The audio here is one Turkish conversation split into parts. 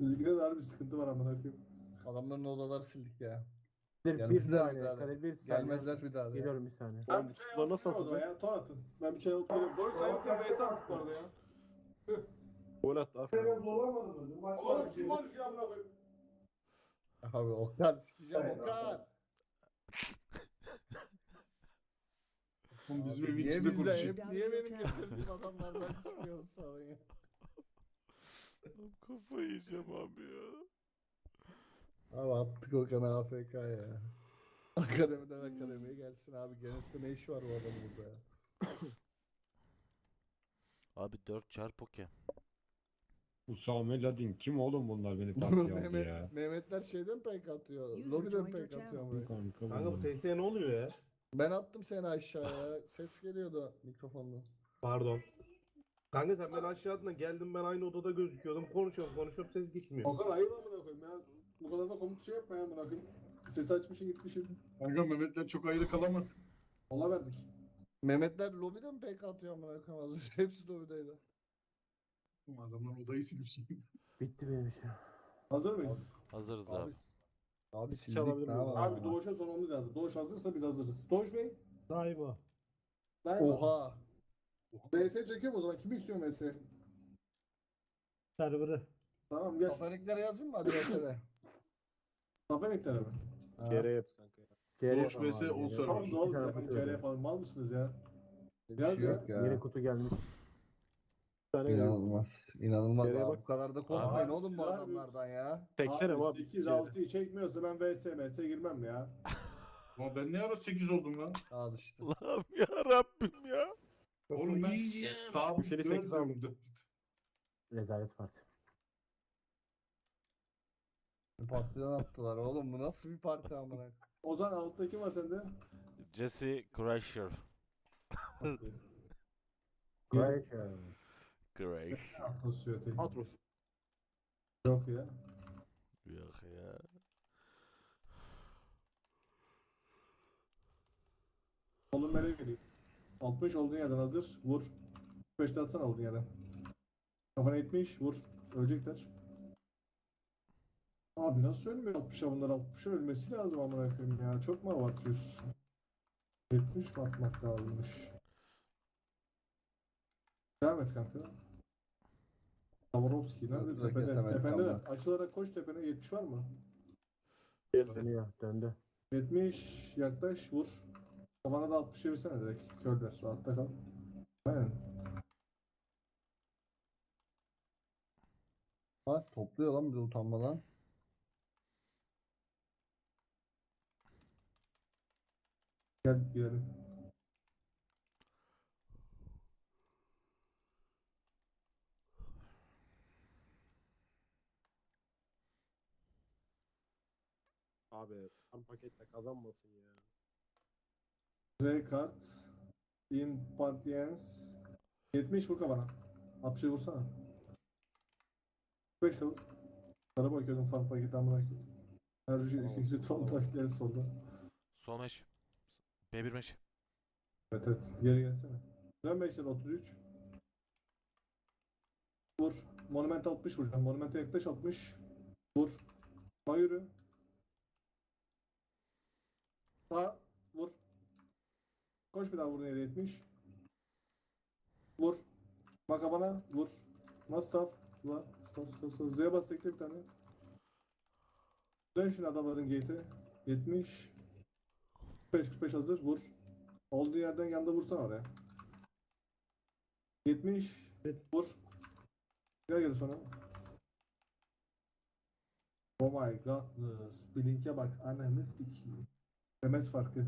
Bizimkide de harbi sıkıntı var amına koyayım. Adamların odaları sildik ya. Bir, bir Gelmezler bir saniye. daha da. Kale bir saniye. Gelmezler bir daha da. Geliyorum bir saniye. Ben bir çay alıp nasıl o zaman ya. Ton atın. Ben bir çay alıp geliyorum. Doğru sen yok diye VS attık bu arada ya. Gol attı. aferin. Oğlum kim var şu amına koyayım? Abi Okan sikeceğim Okan. Oğlum bizim Abi evin niye ikisi de bizde konuşuyor. hep niye benim getirdiğim adamlardan çıkıyorsun sonra ya? Kafayı yiyeceğim abi ya. Abi attık Okan'ı AFK ya. Akademiden akademiye gelsin abi. Genes'te ne işi var bu adamın burada ya? Abi 4 çarpı okey. Usame Ladin kim oğlum bunlar beni aldı Mehmet, ya. Mehmetler şeyden pek atıyor. User Lobiden joined your pek atıyor channel. buraya. Kanka, Kanka bu. TS'ye ne oluyor ya? Ben attım seni aşağıya. Ses geliyordu mikrofondan. Pardon. Kanka sen beni aşağı attın da geldim ben aynı odada gözüküyordum. Konuşuyorum konuşuyorum ses gitmiyor. Okan ayıp amına koyayım ya. Bu kadar da komut şey yapma ya amına koyayım. Sesi açmışsın gitmişsin. Kanka Mehmetler çok ayrı kalamadı. Mola verdik. Mehmetler lobiden pek atıyor amına koyayım az önce hepsi lobideydi. Oğlum Adamlar odayı silmişsin. Bitti benim işim. Hazır mıyız? Hazırız Abi abi. abi Biz sildik çalabilir ne miyiz? Abi Doğuş'a sormamız lazım. Doğuş hazırsa biz hazırız. Doğuş Bey. Daima. Ben Oha. VS çekiyorum o zaman. Kimi istiyorsun VS? Server'ı. Tamam gel. Kafanıklara yazayım mı hadi mesele? Zaferekler mi? Geri yap kanka. CR Boş yapalım vs abi, ol CR. server. Tamam doğru. atıyorum. Kere yapalım. Mal mısınız ya? Bir Yaz şey ya. yok ya. Yeni kutu gelmiş. Bir tane geliyor. İnanılmaz. İnanılmaz Nereye abi. bak- Bu kadar da korkmayın Abi, oğlum bu abi. adamlardan ya. Teksene abi. 8 6'yı çekmiyorsa ben VS MS girmem ya. Ama ben ne ara 8 oldum lan? Al işte. Allah'ım ya Rabbim ya. Oğlum ben sabit Seni sekiz aldım. Rezalet parti. Patlıcan attılar oğlum bu nasıl bir parti amına. Ozan altta kim var sende? Jesse Crusher. Ya. Crash. Atlas Yöte. Atros. Yok ya. Yok ya. Oğlum nereye geliyor? 60 olduğun yerden hazır. Vur. 5'te atsana olduğun yerden. Kafana 70. Vur. Ölecekler. Abi nasıl ölmüyor 60'a bunlar 60'a ölmesi lazım amına koyayım ya. Çok mu abartıyorsun? 70 mi atmak lazımmış? Devam et kanka. Swarovski nerede? Tepede. Tepende. Açılarak koş tepene. 70 var mı? Dönüyor. Döndü. 70 yaklaş vur. Kafana da 60 çevirsene direkt. Körler rahatta kal. Aynen. Bak topluyor lan bir de utanmadan. Gel girelim. Abi tam paketle kazanmasın ya. R kart. Impatience. 70 vur kafana. 60'ı vursana. 5 vur. Sana bakıyordum fark paketi amına koyayım. Her şey ikinci tonda gel solda. Sol meş. B1 meş. Evet evet. Geri gelsene. Dön 5'ten 33. Vur. Monument 60 vuracağım. Monument'e yaklaş 60. Vur. Sağ yürü. Sağ. Koş bir daha vur nereye 70. Vur. Bak bana. Vur. Staff? Vur. Staff staff staff. Z'ye bas tekle bir tane. Dön şimdi adamların gate'e. 70. 45 45 hazır. Vur. Olduğu yerden yanda vursana oraya. 70. Vur. Gel gel sonra. Oh my godness. Blink'e bak. Ananı sikeyim. Demez farkı.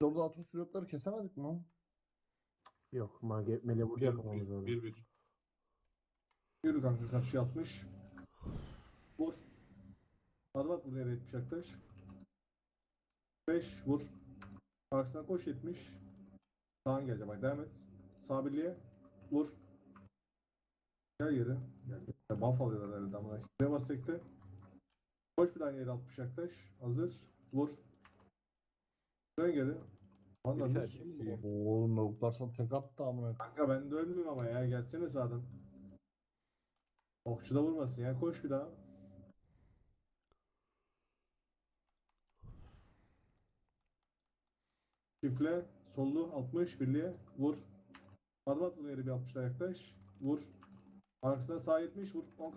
Orada atır sürüyotları kesemedik mi? Yok. Mage, mele vuracak kafamız orada. 1 1. Yürü kanka karşı atmış. Vur. At vur nereye 70 yaklaş. 5 vur. Karşısına koş 70. Sağın gelecek bak devam et. Sağ birliğe. Vur. Gel geri. Gel. gel. Buff alıyorlar herhalde amına. Ne bas tekte. Koş bir daha yere 60 yaklaş. Hazır. Vur. Dön geri. Anladın mı? sikeyim? Oğlum lavuklar sana tek attı amına. Kanka ben de ölmeyeyim ama ya gelsene sağdan. Okçu da vurmasın ya koş bir daha. Çiftle sollu 60 birliğe vur. Adım at bunu yere bir 60'la yaklaş. Vur. Arkasına sağ 70 vur. 10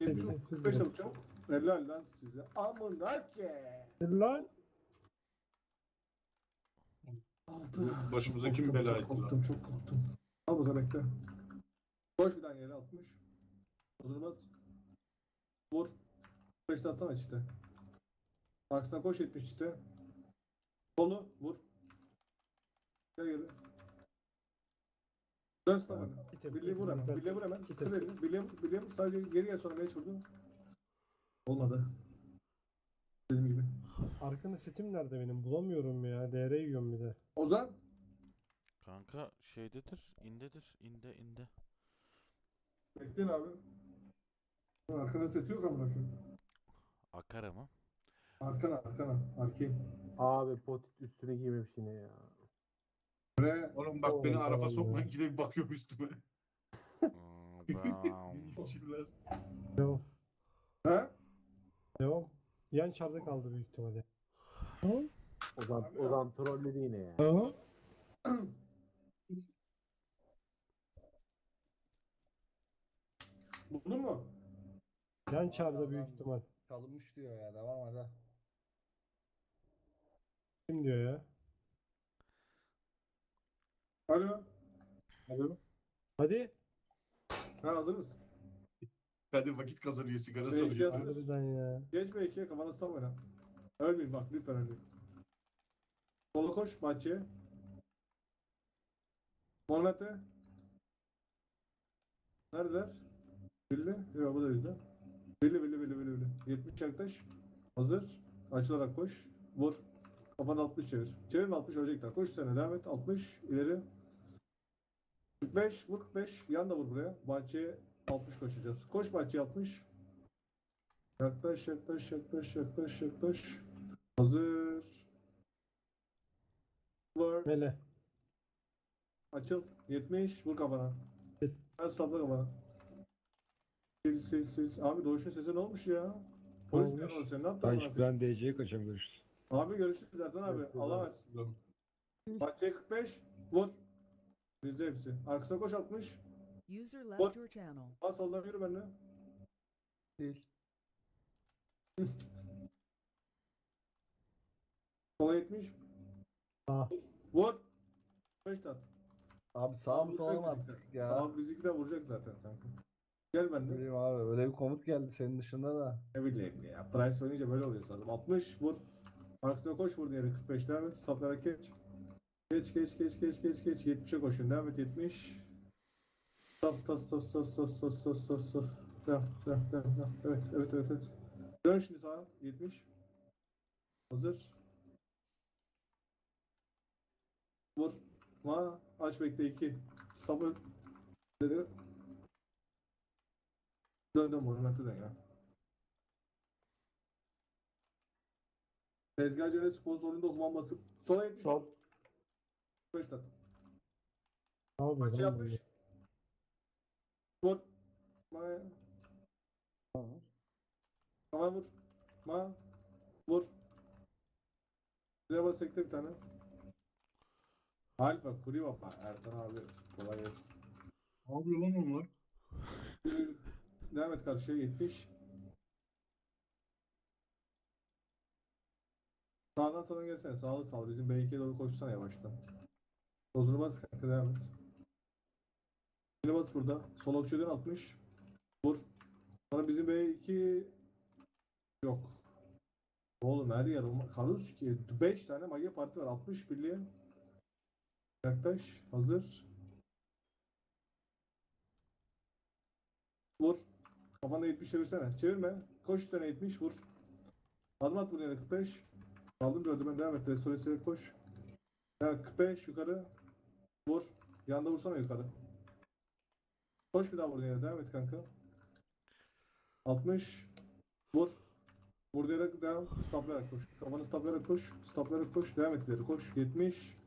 70 vur. 45 de çabuk. Helal lan size. Amına ke. Lan. Altı. Başımıza kim bela çok etti lan? Korktum çok korktum. Al bakalım bekle. Koş bir tane yere 60. Uzunmaz. Vur. 5 atsana işte. Arkasına koş 70 işte. Solu vur. Gel geri. Dön stabanı. Birliği vur hemen. Birliği vur hemen. Kır elini. Vur. Sadece geriye sonra meç vurdu. Olmadı. Dediğim gibi. Arkana setim nerede benim? Bulamıyorum ya. DR yiyorum bir de. Ozan. Kanka şeydedir. indedir. inde inde. Bekleyin abi. Arkana sesi yok amına koyayım. Akara mı? Arkana arkana. Arkayım. Abi potit üstüne giymemiş yine ya. Buraya Oğlum bak beni arafa tamam sokma. ya. İkide bir bakıyorum üstüme. Hmm, bam. Şimdiler. Devam. Yan çarda kaldı büyük ihtimalle. Ozan, Ozan trolledi yine ya. Buldun mu? Yan çarda büyük ihtimal. Çalınmış diyor ya. Devam hadi. Kim diyor ya? Alo. Alo. Hadi. Ha hazır mısın? Hadi vakit kazanıyor sigara Belki sarıyor. yazın. Harbiden ya. Geç belki kafana ıslam oyna. Ölmeyin bak lütfen ölmeyin. Sola koş bahçeye. Monete. Neredeler? Billi. Yok bu da bizde. Billi billi billi billi billi. 70 yaklaş. Hazır. Açılarak koş. Vur. Kafana 60 çevir. Çevirme 60 ölecekler. Koş sen devam et. 60 ileri. 45 vur 45. Yan da vur buraya. Bahçeye 60 koşacağız. Koş bahçeye 60. Yaklaş yaklaş yaklaş yaklaş yaklaş. Hazır. Vur. Mele. Açıl. 70. Vur kafana. Ben stopla kafana. Sil sil sil. Abi doğuşun sesi ne olmuş ya? Polis mi Olmuş. seni? Ne yaptın? Ben, koyayım? ben DC'ye kaçacağım görüşürüz. Abi görüşürüz Ertan abi. Allah'a abi. emanet. Bahçeye 45. Vur. Bizde hepsi. Arkasına koş 60. User left your channel. Sağ soldan yürü benimle. Değil. Sola 70. Sağ. Vur. 5 tat. Abi sağ mı sola mı vuracak attık ya? Sağ bizimki de vuracak zaten kanka. Gel benimle. bileyim abi öyle bir komut geldi senin dışında da. Ne bileyim ya. Price oynayınca böyle oluyor sanırım. 60 vur. Arkasına koş vur diğeri 45 devam et. Stoplara geç. Geç geç geç geç geç geç. 70'e koşun devam et 70. Stop stop stop stop stop stop stop stop stop. Devam devam devam devam. Evet evet evet evet. Dön şimdi sağa 70. Hazır. Vur. Ma aç bekle 2. Stop dedi. Dön dön monumente dön ya. Tezgah Cennet sponsorluğunda human basıp sola 70 Sol. 5 tat. Ne yapıyor Maçı yapmış. Ma. Tamam vur. Ma. Vur. Size bas ekle bir tane. Alfa kuri vapa. Ertan abi. Kolay gelsin. Ne yapıyor lan onlar? Devam et karşıya 70. Sağdan sana gelsene. Sağlı sağ. Bizim B2'ye doğru koşsana yavaştan. Tozunu bas kanka devam et. Yine bas burada. Sol okçudan 60. Vur. Sonra bizim B2 yok. Oğlum her yer olma. Karus ki 5 tane mage parti var. 60 birliğe. Yaklaş. Hazır. Vur. Kafanda 70 çevirsene. Çevirme. Koş üstüne 70 vur. Adım at buraya 45. Aldım gördüm ben devam et. Restoresiyle koş. Evet 45 yukarı. Vur. Yanda vursana yukarı. Koş bir daha buraya devam et kanka. 60. Vur. Vurdurarak devam. Staplayarak koş. Kafanı staplayarak koş. Staplayarak koş. Devam et ileri. Koş. 70.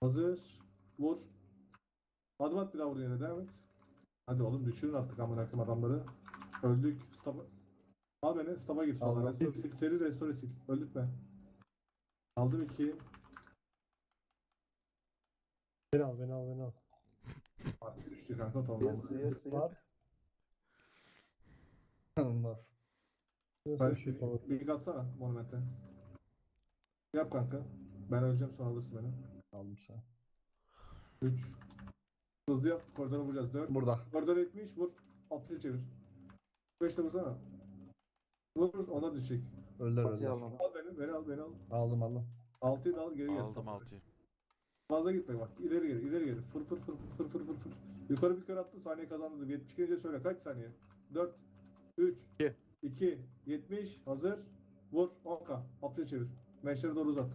Hazır. Vur. Adım at bir daha vur yere. Devam et. Hadi oğlum düşürün artık amına koyayım adamları. Öldük. Stapa. Al beni. Stapa gir. Aldım. Restore sil. Seri restore sil. Öldürtme. Aldım 2. Beni al beni al beni al. Artık düştü kanka tamam. Var. İnanılmaz. Ben şey bir atsana monumente. Yap kanka. Ben öleceğim sonra alırsın beni. Aldım sen. 3. Hızlı yap. Koridora vuracağız. 4. Burada. Koridor 70 vur. Altıyı çevir. 5 de vursana. Vur ona düşecek. Öller öller. Al beni. Beni al beni al. Aldım aldım. 6'yı da al geri gel. Aldım stopla. altıyı. Fazla gitme bak. İleri geri ileri geri. Fır fır fır fır fır fır fır. Yukarı bir kör attın saniye kazandın. 70 gelince söyle kaç saniye? 4 3 İki. 2 70 hazır. Vur 10k. Altıyı çevir. Meşleri doğru uzat.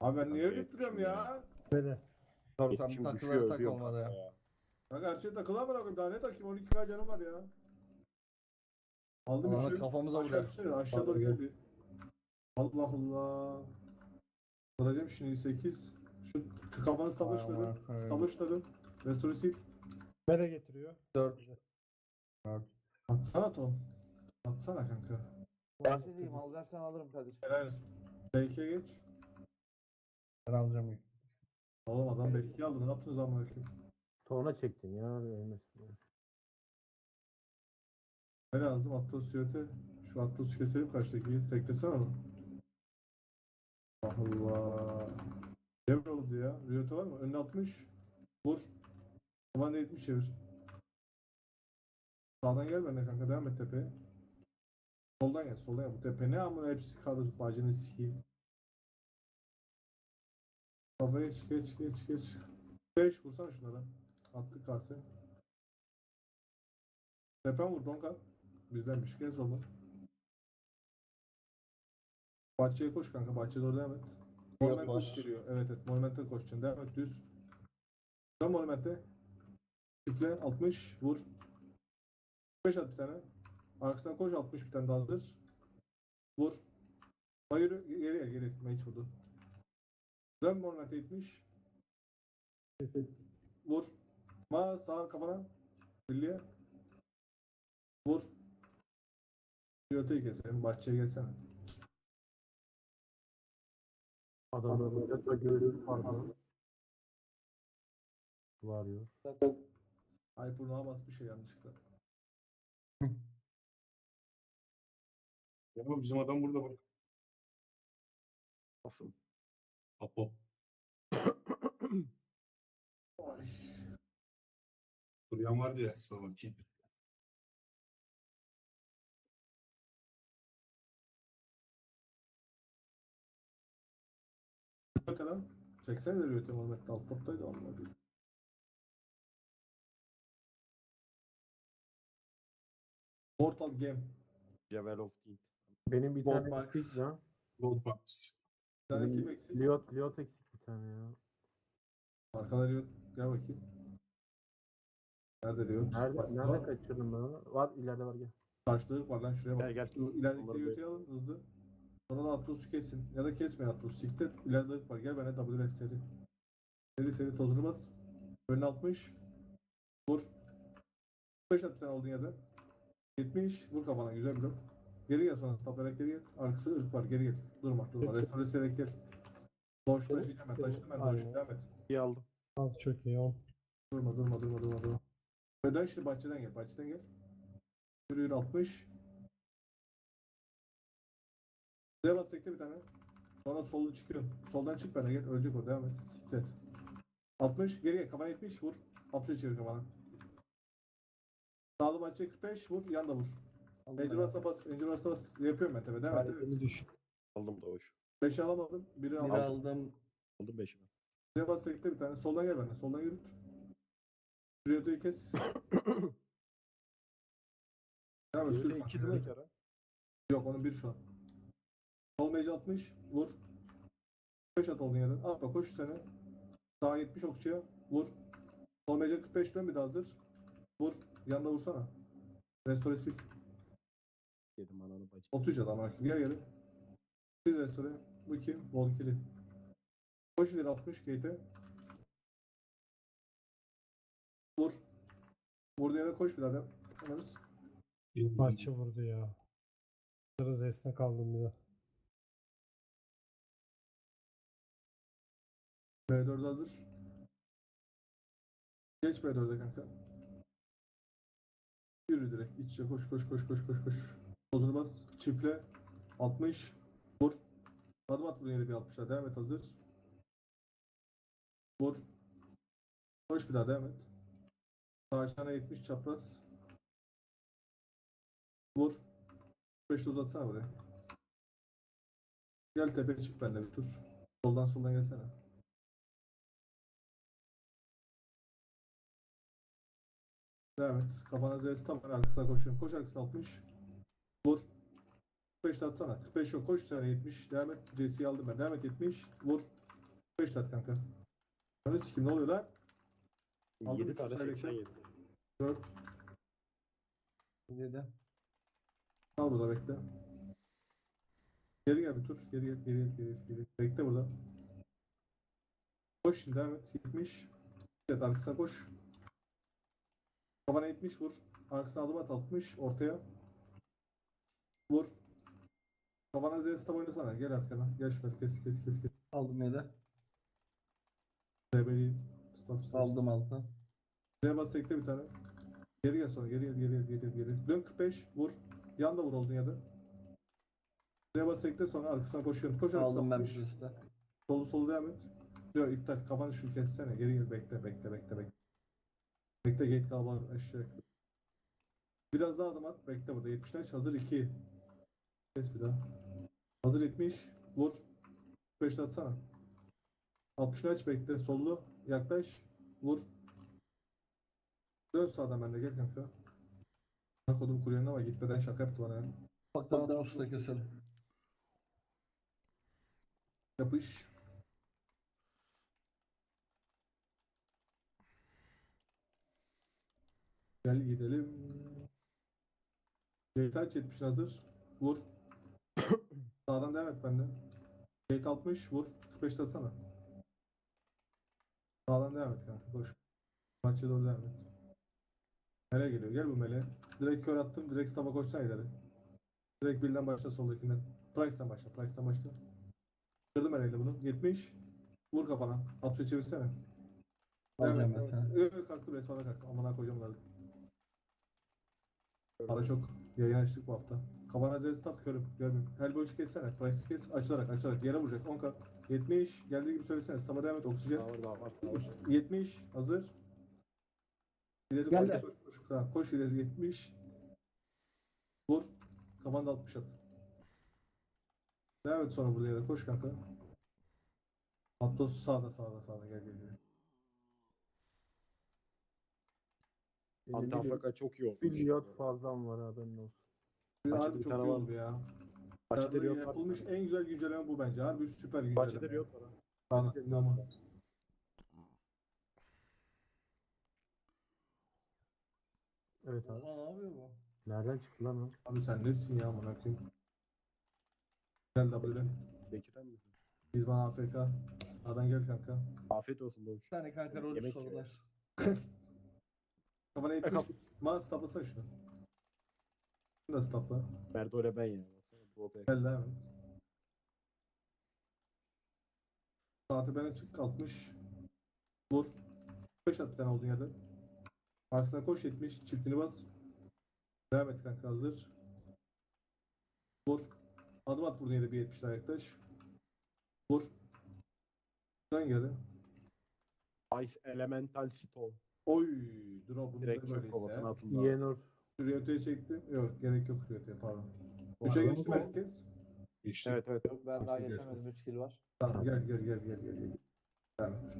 Abi ben niye öyle duruyorum ya? Beni. Tabii sen bir Yetişim takılara düşüyor, tak ölüyor olmadı ya. kanka her şey takılı ama bakayım daha ne takayım 12k canım var ya. Aldım Aa, üçü. kafamıza Aşağı vuruyor. düşsene aşağı doğru gel bir. Allah Allah. Alacağım şimdi 8. Şu t- kafanı stabla Vay şunları. aman, evet. Stabla şunları. Restore sil. Beni getiriyor. 4. Atsana Tom. Atsana kanka. Bahsedeyim alacaksan alırım kardeşim. Helal. Belki'ye geç. Ben alacağım ilk. Oğlum adam Belki'yi aldı. Ne yaptınız amına koyayım? Torna çektin ya. ölmesin ya. Ne lazım? Atlas Yöte. Şu Atlas'ı keselim karşıdaki. Teklesene onu. Allah Allah. Ne oldu ya? Riyote var mı? Önüne 60. Vur. Tavanı 70 çevir. Sağdan gel benimle kanka. Devam et tepeye. Soldan gel. Soldan gel. Bu tepe ne amına hepsi karı bacını sikeyim. Baba geç geç geç geç. 5 vursana şunlara. Attık kase. Tepen vur Donka. Bizdenmiş. Gel soldan. Bahçeye koş kanka. Bahçeye doğru devam et. Monumente geliyor. Evet evet. Monumente koşacaksın. Devam et düz. Dön Monumente. Çiftle 60. Vur. 5 at bir tane. Arkasından koş 60 bir tane daha hazır. Vur. Hayır geriye geri. Mage vurdu. Dön Monumente 70. Vur. Ma sağ kafana. Birliğe. Vur. Piloteyi keselim. Bahçeye gelsene. Adamlar burada da görüyor pardon. Varıyor. Ay burnuğa bas bir şey yanlışlıkla. Ya bizim adam burada bak. Nasıl? Apo. Ay. Duruyan vardı ya. Sana bakayım. Bak lan. Çeksene de Riyote Monument'te alt toptaydı onlar Mortal Game. Jewel of King. Benim bir Gold tane box. eksik ya. Gold Box. Bir tane kim eksik? Liot, Liot eksik bir tane ya. Arkada Riyot. Gel bakayım. Nerede Riyot? Nerede, Bak, nerede bak. kaçırdım ben onu? Var ileride var gel. Karşılık var lan şuraya bak. Gel gel. Şu ilerideki Riyot'u alın hızlı. Sonra da Atlos'u kesin. Ya da kesmeyin Atlos. Siktir. İleride ırk var. Gel bana W seri. Seri seri tozunu bas. Önüne 60. Vur. 5 at bir tane olduğun yerde. 70. Vur kafana. Güzel blok. Geri gel sonra. Staplayarak geri gel. Arkası ırk var. Geri gel. Durma durma. Restore serek gel. Doş taşıyacağım ben. Taşıdım ben. Doş. Devam et. İyi aldım. Al çok iyi 10. Durma durma durma durma durma. Ve dön şimdi bahçeden gel. Bahçeden gel. Yürü yürü 60. Size bas tekle bir tane. Sonra solu çıkıyorsun. Soldan çık bana gel. Ölecek o. Devam et. Siklet. 60. Geriye kafana 70. Vur. 60'a çevir kafana. Sağlı bahçe 45. Vur. Yan da vur. Angel varsa bas. Angel varsa bas. Yapıyorum ben tabi. Devam et. Evet. Hareketini düş. Aldım da hoş. 5'i alamadım. Biri Bir aldım. aldım. Aldım 5'imi. Size bas tekle bir tane. Soldan gel bana. Soldan yürüt. Riyoto'yu kes. Devam et. Sür. 2 değil mi kere? Yok onun bir şu an. Sol mece 60. Vur. 5 at olduğun yerden. Atla koş sene. Sağ 70 okçuya. Vur. Sol mece 45 dön bir de hazır. Vur. Yanında vursana. Restore sil. Dedim ananı bacı. 30 adam bak gel gel. Bir restore. Bu kim? Volkili. Koş ileri 60 gate'e. Vur. Vurduğu yere koş birader. Anladınız? Maçı vurdu ya. Biraz esnek kaldım bir de. B4 hazır. Geç B4'e kanka. Yürü direkt. İç içe koş koş koş koş koş koş. Tozunu bas. Çifle. 60. Vur. Adım at yere bir 60'lar. Devam et hazır. Vur. Koş bir daha devam et. Sağ aşağına 70 çapraz. Vur. 5 uzatsana buraya. Gel tepeye çık benimle bir tur. Soldan soldan gelsene. Devam et. Kafana Z tam arkasına koşuyorum. Koş arkasına 60. Vur. 45 atsana. 45 yok. Koş sana 70. Devam et. CS'yi aldım ben. Devam et 70. Vur. 45 at kanka. Anı sikim ne oluyor lan? Aldım 7 üç tane sayı 87. 4. Yedi. Al burada bekle. Geri gel bir tur. Geri gel. Geri gel. Geri gel. Geri. Bekle burada. Koş şimdi devam et. 70. Evet arkasına koş. Kafana 70 vur. Arkasına adım at 60. Ortaya. Vur. Kafana Z staff oynasana. Gel arkana. Gel şöyle kes kes kes kes. Aldım yedi. DB'li. Staff staff. Aldım altı. Z bas tekte bir tane. Geri gel sonra. Geri gel. Geri gel. Geri gel. Geri. Dön 45. Vur. Yan da vur oldun ya da. Z bas tekte sonra arkasına koşuyorum. Koş arkasına Aldım ben 60. bir. Solu solu devam et. Yok iptal. Kafanı şu kessene. Geri gel. Bekle bekle bekle bekle. Bekle gate kalabalık eşek. Biraz daha adım at. Bekle burada. 70'den hazır 2. Kes bir daha. Hazır 70. Vur. 5 atsana. 60'ını aç bekle. Sollu. Yaklaş. Vur. Dön sağdan ben de gel kanka. Bak kodum kuruyorsun ama gitmeden şaka yaptı bana ya. Ufaktan da usta keselim. Yapış. Gel gidelim. Gate aç 70 hazır. Vur. Sağdan devam et bende. Gate 60 vur. 45 atsana. Sağdan devam et kanka koş. Maçya doğru devam et. Mele geliyor. Gel bu mele. Direkt kör attım. Direkt staba koşsana ileri. Direkt birden başla soldakinden. Price'tan başla. Price'tan başla. Kırdım ben elle bunu. 70. Vur kafana. Atıyor çevirsene. Seni. Yok yok kalktı resmana kalktı. Amına koyacağım bunları. Para çok. Yayın açtık bu hafta. Kafana Z staff körüm. Görmüyorum. Hellboy'u kessene. Price kes. Açılarak açılarak. Yere vuracak. 10 kat. 70. Geldiği gibi söylesene. Staff'a devam et. Oksijen. Var. Daha var. 70. Hazır. İleri koş, de. koş, koş. Ha, koş ileri 70. Vur. Kafanda 60 at. Devam et sonra buraya yere. Koş kanka. Atlas sağda sağda sağda gel gel gel. Anti Afrika çok iyi olmuş. Bir yot fazlam var haberin olsun. Bir çok iyi oldu ya. Dışarıda Riot var. yapılmış en güzel güncelleme bu bence. Harbi süper güncelleme. Maçta Riot var. ha. Bana, inanma. Evet abi. Ne yapıyor bu? Nereden çıktı lan o? Abi sen nesin ya amına koyayım? Gel W. Bekir'den mi? Biz bana AFK. Sağdan gel kanka. Afiyet olsun Doğuş. Bir tane kanka rolü Yemek sorular. Kafana E, 70. kap- Bana staplasana şunu. Şunu da stapla. Merdo ile ben ya. Gel devam et. Saate ben açık 60. Vur. 5 at bir tane olduğun yerde. Arkasına koş 70. Çiftini bas. Devam et kanka hazır. Vur. Adım at vurduğun yere bir 70 daha yaklaş. Vur. Dön geri. Ice Elemental Stone. Oy. Drop bunu Direkt da çöp böyleyse. kovasına ya. atıldı. Yenor. Rioto'ya çektim. Yok gerek yok Rioto'ya pardon. 3'e Arada geçti herkes. İşte Evet evet. Yok ben daha Geçti. geçemedim 3 kill var. Tamam gel gel gel gel gel. gel. Devam et.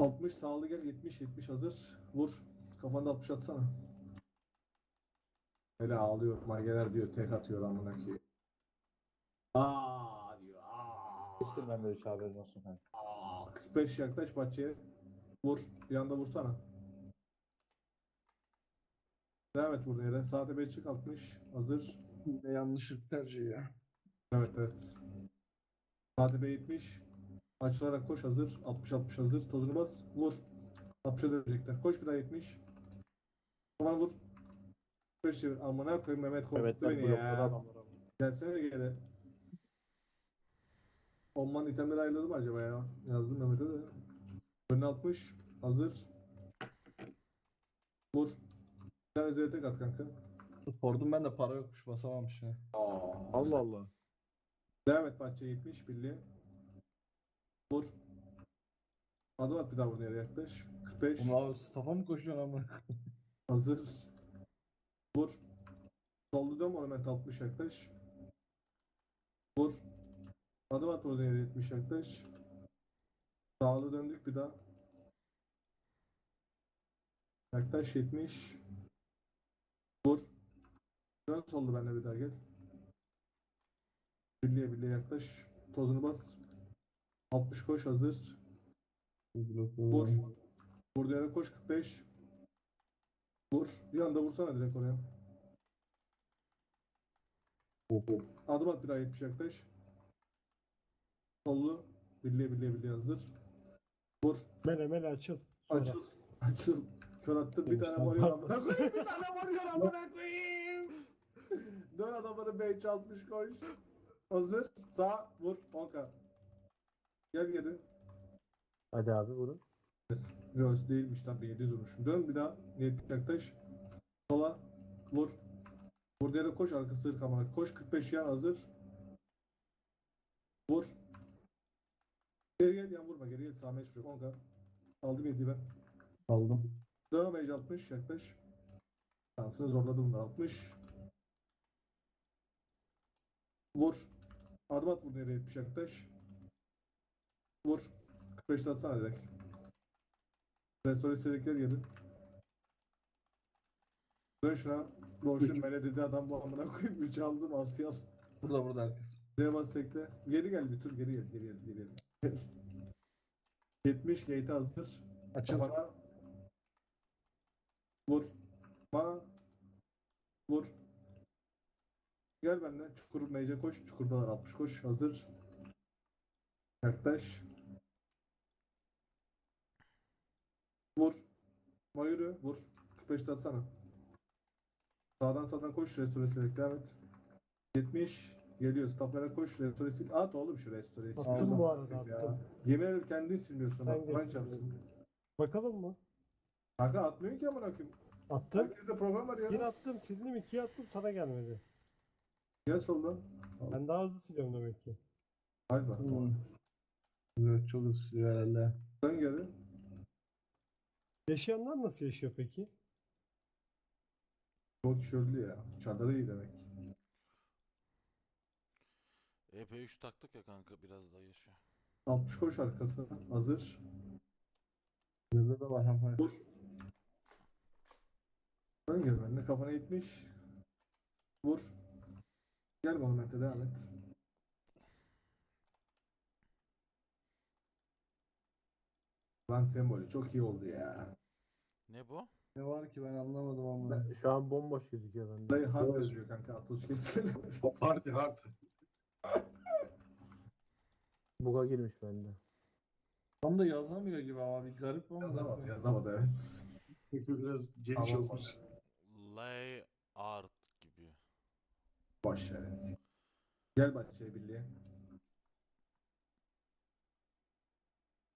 60 sağlı gel 70 70 hazır. Vur. Kafanda 60 atsana. Hele ağlıyor. Mageler diyor tek atıyor amına ki. Aa diyor. Aa. Geçtim ben de 3 haberin olsun kanka. Aa. 45 yaklaş bahçeye. Vur. Bir anda vursana. Devam et burada yere. Sağ tepeye çık 60. Hazır. Yine yanlışlık tercihi ya. Evet evet. Sağ tepeye 70. Açılarak koş hazır. 60 60 hazır. Tozunu bas. Vur. 60'a dönecekler. Koş bir daha 70. Tamam vur. 5 çevir. Amına koyayım Mehmet korkuttu Mehmetler beni ya. adamları. Gelsene geri. Onman itemleri ayrıldı mı acaba ya? Yazdım Mehmet'e de. Önüne 60. Hazır. Vur. Bir tane ZT kat kanka. Sordum ben de para yokmuş basamamış ya. Allah Allah. Devam et bahçe 70 birliğe. Vur. Adım at bir daha buraya yaklaş. 45. Bunu abi staff'a mı koşuyorsun ama? Hazır. Vur. Soldu dön monument 60 yaklaş. Vur. Adım at oraya 70 yaklaş. Sağlı döndük bir daha. Yaklaş 70. Vur. Dön soldu benimle bir daha gel. Birliğe birliğe yaklaş. Tozunu bas. 60 koş hazır. Vur. Burada yere koş 45. Vur. Bir anda vursana direkt oraya. Adım at bir daha 70 yaklaş. Sollu. Birliğe birliğe birliğe hazır. Vur. Mele mele açıl. Sonra. Açıl. Açıl. Kör attır bir tane varıyor amına koyayım. Bir tane varıyor amına koyayım. Dön adamları bench 60 koş. Hazır. Sağ vur. 10k. Gel geri. Hadi abi vurun. Göz değilmiş tabii 700 vurmuşum. Dön bir daha 70 yaklaş. Sola vur. Vur yere koş arka sığır kamera. Koş 45 yan hazır. Vur. Geri gel yan vurma geri gel meç vuracak 10k. Aldım 7'yi ben. Aldım. Mage 60 yaklaş. Şansını zorladım da 60. Vur. Adım at vur nereye 70 yaklaş. Vur. 45 atsana direkt. Restore istedikleri gelin. Dön şuna. Boşun mele dedi adam bu amına koyayım. 3 aldım 6 al. Burada burada herkes. Zebas tekle. Geri gel bir tur geri gel geri gel geri gel. 70 gate hazır. Açıl. Kafana. Vur. Ma. Vur. Gel benimle. Çukur meyce koş. Çukurdalar 60 koş. Hazır. Yaklaş. Vur. Mayürü vur. 45 atsana. Sağdan sağdan koş. Restoresi devam et. 70. Geliyor. Staflara koş. Restoresi. At oğlum şu restoresi. Attım bu arada, Ya. attım. Yemin ederim kendin silmiyorsun. Ben Bak de Kur'an. Bakalım mı? Kanka atmıyor ki amına koyayım. Attım. Herkeste program var ya. Bir attım sildim ikiye attım sana gelmedi. Gel soldan. Ben daha hızlı siliyorum demek ki. Galiba. Hmm. Evet çok ısıyor herhalde. Dön geri. Yaşayanlar nasıl yaşıyor peki? Çok öldü ya. Çadırı iyi demek. EP3 taktık ya kanka biraz daha yaşıyor. 60 koş arkasına. Hazır. Burada da var ama. Vur. Dön gel benimle. Kafana 70. Vur. Gel monumente devam et. Lan sembolü çok iyi oldu ya. Ne bu? Ne var ki ben anlamadım ama. Şu an bomboş gözüküyor bende. Dayı hard yazıyor kanka. Atos kesin. Parti hard. Buga girmiş bende. Tam da yazamıyor gibi ama bir garip ama. yazamadı. Yazamadı evet. Çünkü biraz geniş Tamam. olmuş. Lay art gibi. Boş ver. Gel bahçeye birliğe.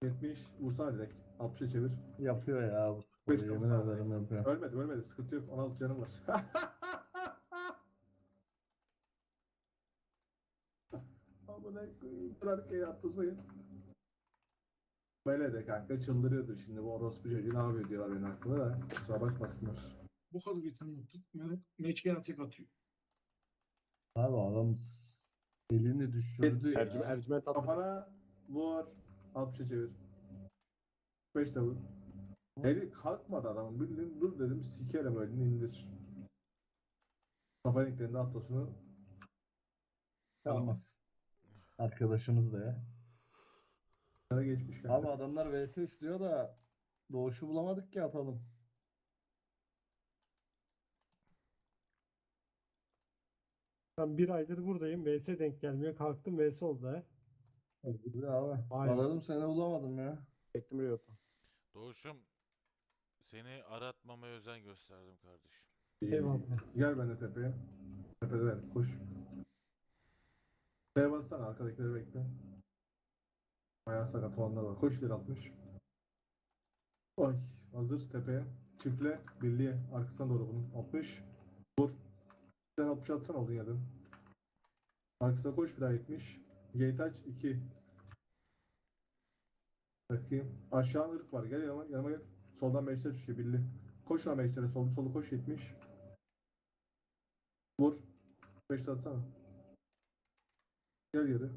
70. Vursana direkt. 60'a çevir. Yapıyor ya. bu. Beş Yemin ederim yapıyor. Ölmedim ölmedim. Sıkıntı yok. 16 canım var. Amına koyayım. Arkaya attı sayın. Böyle de kanka çıldırıyordu şimdi bu orospu çocuğu ne yapıyor diyorlar benim hakkında da. Kusura bakmasınlar. Bu kadar item yaptık. Meçken tek atıyor. Abi adam s- elini düşürdü ya. Ercüment, Ercüment attı. Kafana vur. 60'a çevir. 5 de vur. Eli kalkmadı adamın. Bildiğin dur dedim sikerim elini indir. Kafa renklerinde atlasını Olmaz. Arkadaşımız da ya. Geçmiş kanka. Abi adamlar vs istiyor da doğuşu bulamadık ki atalım. Ben bir aydır buradayım. VS denk gelmiyor. Kalktım VS oldu ha. Güzel abi. Aradım seni bulamadım ya. Bektim Riot'u. Doğuşum seni aratmamaya özen gösterdim kardeşim. Eyvallah. Gel ben de tepeye. Tepede koş. T'ye bassana arkadakileri bekle. Bayağı sakat olanlar var. Koş ileri 60. Ay hazır tepeye. Çiftle birliğe arkasına doğru bunun. 60. Vur. Sen 60 atsana olduğun yerden. Arkasına koş bir daha 70. Gate aç 2. Bakayım. Aşağı ırk var. Gel yanıma, yanıma gel. Soldan meşter düşüyor birli. Koş lan meştere. Solu solu koş 70. Vur. 5 atsana. Gel geri.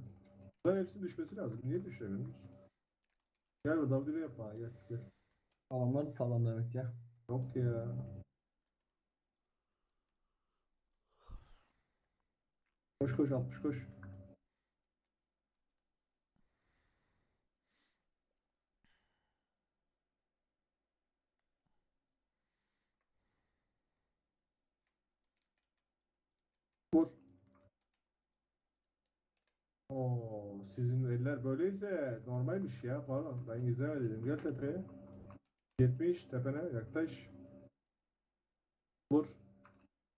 Bunların hepsinin düşmesi lazım. Niye düşemiyoruz? Gel bu W yap bana gel gel. Falanlar falan demek ya. Yok ya. Koş koş 60 koş. Vur. Oo, sizin eller böyleyse normalmiş ya. Pardon ben izlemedim. Gel tepeye. 70 tepene yaklaş. Vur.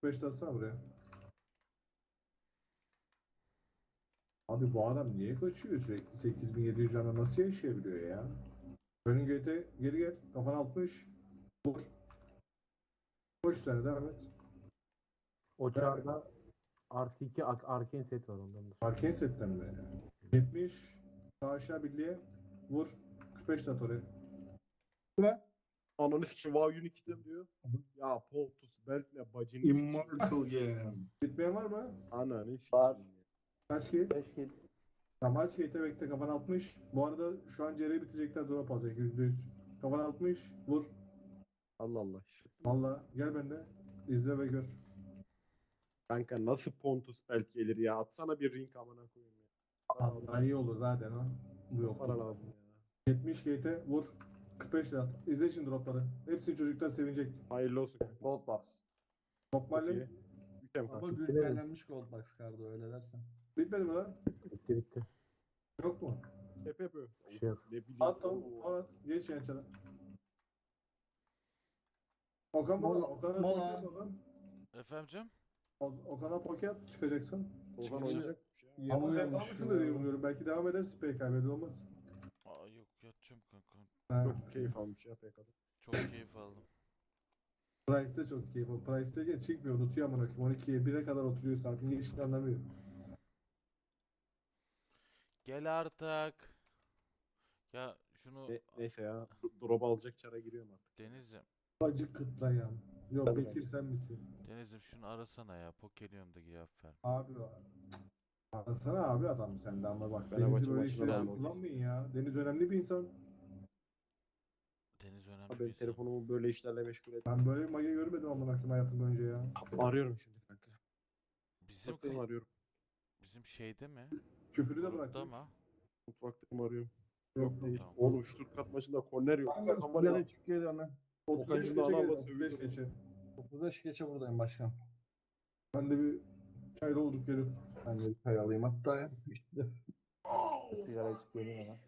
5 atsana buraya. Abi bu adam niye kaçıyor sürekli 8700 canla nasıl yaşayabiliyor ya? Önün GT geri gel. Kafan 60. Vur. Koş sen devam et. O artı 2 Ar- Arcane set var ondan da. Arcane setten mi? 70. Sağ aşağı birliğe. Vur. 45 at oraya. Ananı sikeyim Wow Unique'den diyor. Ya Poltus belt ne bacını Immortal Game. Bitmeyen var mı? Ananı Var. sikeyim. Kaç ki? 5 kill. Tamam aç gate'e bekle kafan 60. Bu arada şu an CR'yi bitirecekler drop alacak %100. Kafan 60. Vur. Allah Allah. Valla gel bende. İzle ve gör. Kanka nasıl Pontus belt gelir ya? Atsana bir ring amına koyayım ya. Allah iyi olur zaten ha. Bu yok. Para lazım ya. 70 gate'e vur. 45 at. İzle şimdi dropları. Hepsini çocuklar sevinecek. Hayırlı olsun. Gold box. Baba kanka. güncellenmiş Gold Box kartı öyle dersen. bitmedi mi lan? Bitti bitti. Yok mu? Hep hep. Bir şey yok. Ne bileyim. At tam. At. Geç yan çana. Okan. Mola- Okan'a Okan. Efendim? O- Okan'a poke at çıkacaksın. Okan oynayacakmış ya. Ama sen Yanılıyormuş kalmışsın da diye umuyorum. Belki devam edersin PK belli olmaz. Aa yok yatacağım kanka. Ha. Çok keyif almış ya PK'da. Çok keyif aldım. Price'de çok keyif aldım. Price'de çıkmıyor. Unutuyor amına koyayım. 12'ye 1'e kadar oturuyor saatin geçtiğini anlamıyor. Gel artık. Ya şunu Ne- neyse ya. Drop alacak çara giriyorum artık. Deniz'im. Acık kıtlayan. Yok. Bekir sen misin? Deniz'im şunu arasana ya. Pokeliyorum da cevap ver. Abi. Arasana abi adam sende ama bak. Ben Deniz'i böyle başına işler için devam kullanmayın ya. Deniz önemli bir insan. Deniz önemli Abi bir ben insan. telefonumu böyle işlerle meşgul et. Ben böyle bir mage görmedim amına koyayım hayatım boyunca ya. Arıyorum şimdi kanka. Bizim, Mutfaktayım arıyorum. bizim şeyde mi? Küfürü de Grupta bırakmış. mı? Mutfaktayım arıyorum. Yok değil. Tamam. Oğlum Stuttgart maçında korner yok. Kanka. Nereye çık geliyor lan? 35 Okan'cı geçe da gelin. anamla 35 sövüyor. geçe. 35 geçe buradayım başkan. Ben de bir çayla olduk geliyorum. Ben de bir çay alayım hatta ya. İşte. Sigara içip geleyim hemen.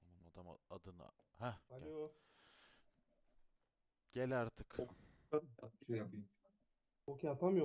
Aman adam adını. Heh gel. Alo. Gel artık. Şey yapayım. Okey atamıyorum.